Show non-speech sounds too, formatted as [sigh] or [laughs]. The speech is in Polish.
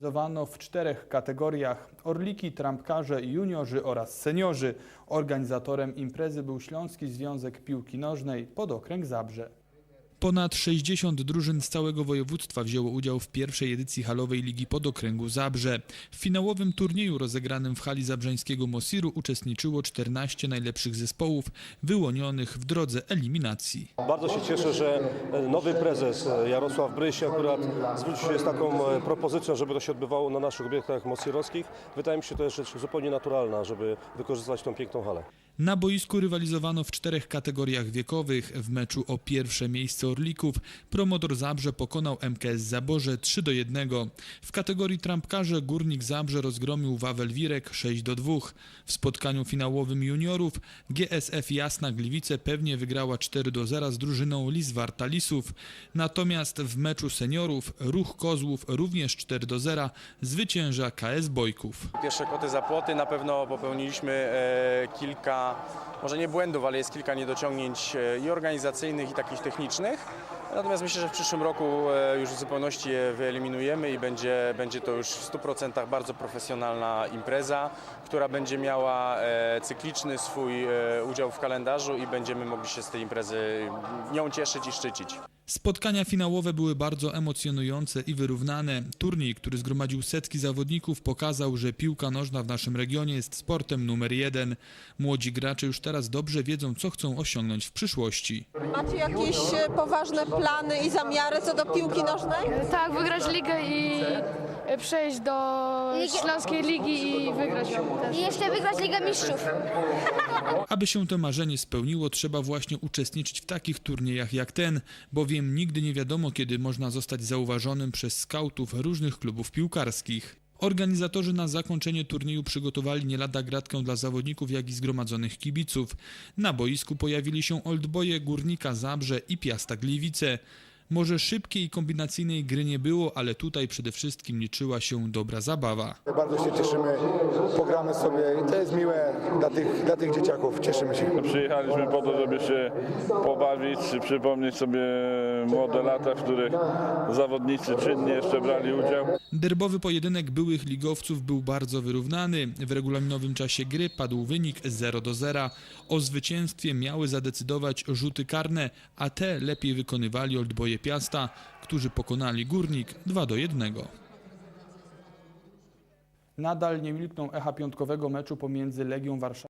Organizowano w czterech kategoriach: orliki, trampkarze, juniorzy oraz seniorzy. Organizatorem imprezy był Śląski Związek Piłki Nożnej pod okręg Zabrze. Ponad 60 drużyn z całego województwa wzięło udział w pierwszej edycji halowej Ligi Podokręgu Zabrze. W finałowym turnieju rozegranym w hali zabrzeńskiego Mosiru uczestniczyło 14 najlepszych zespołów wyłonionych w drodze eliminacji. Bardzo się cieszę, że nowy prezes Jarosław Bryś akurat zwrócił się z taką e, propozycją, żeby to się odbywało na naszych obiektach mosirowskich. Wydaje mi się, to jest rzecz zupełnie naturalna, żeby wykorzystać tą piękną halę. Na boisku rywalizowano w czterech kategoriach wiekowych. W meczu o pierwsze miejsce Orlików promotor Zabrze pokonał MKS Zaborze 3 do 1. W kategorii trampkarze Górnik Zabrze rozgromił Wawel Wirek 6 do 2. W spotkaniu finałowym juniorów GSF Jasna Gliwice pewnie wygrała 4 do 0 z drużyną Liswarta Lisów. Natomiast w meczu seniorów Ruch Kozłów również 4 do 0 zwycięża KS Bojków. Pierwsze koty za płoty, na pewno popełniliśmy e, kilka, może nie błędów, ale jest kilka niedociągnięć e, i organizacyjnych, i takich technicznych. Natomiast myślę, że w przyszłym roku e, już w zupełności je wyeliminujemy i będzie, będzie to już w 100% bardzo profesjonalna impreza, która będzie miała e, cykliczny swój udział w kalendarzu i będziemy mogli się z tej imprezy nią cieszyć i szczycić. Spotkania finałowe były bardzo emocjonujące i wyrównane. Turniej, który zgromadził setki zawodników, pokazał, że piłka nożna w naszym regionie jest sportem numer jeden. Młodzi gracze już teraz dobrze wiedzą, co chcą osiągnąć w przyszłości. Macie jakieś e, poważne plany i zamiary co do piłki nożnej? Tak, wygrać ligę i przejść do Śląskiej Ligi i wygrać ją. I jeszcze wygrać Ligę Mistrzów. [laughs] Aby się to marzenie spełniło, trzeba właśnie uczestniczyć w takich turniejach jak ten, bowiem nigdy nie wiadomo, kiedy można zostać zauważonym przez skautów różnych klubów piłkarskich. Organizatorzy na zakończenie turnieju przygotowali nie lada gratkę dla zawodników, jak i zgromadzonych kibiców. Na boisku pojawili się Oldboje, Górnika Zabrze i Piasta Gliwice. Może szybkiej i kombinacyjnej gry nie było, ale tutaj przede wszystkim liczyła się dobra zabawa. Bardzo się cieszymy, pogramy sobie i to jest miłe dla tych, dla tych dzieciaków, cieszymy się. Przyjechaliśmy po to, żeby się pobawić, przypomnieć sobie młode lata, w których zawodnicy czynnie jeszcze brali udział. Derbowy pojedynek byłych ligowców był bardzo wyrównany. W regulaminowym czasie gry padł wynik 0 do 0. O zwycięstwie miały zadecydować rzuty karne, a te lepiej wykonywali Oldboje Piasta, którzy pokonali Górnik 2 do 1. Nadal nie milkną echa piątkowego meczu pomiędzy Legią Warszawa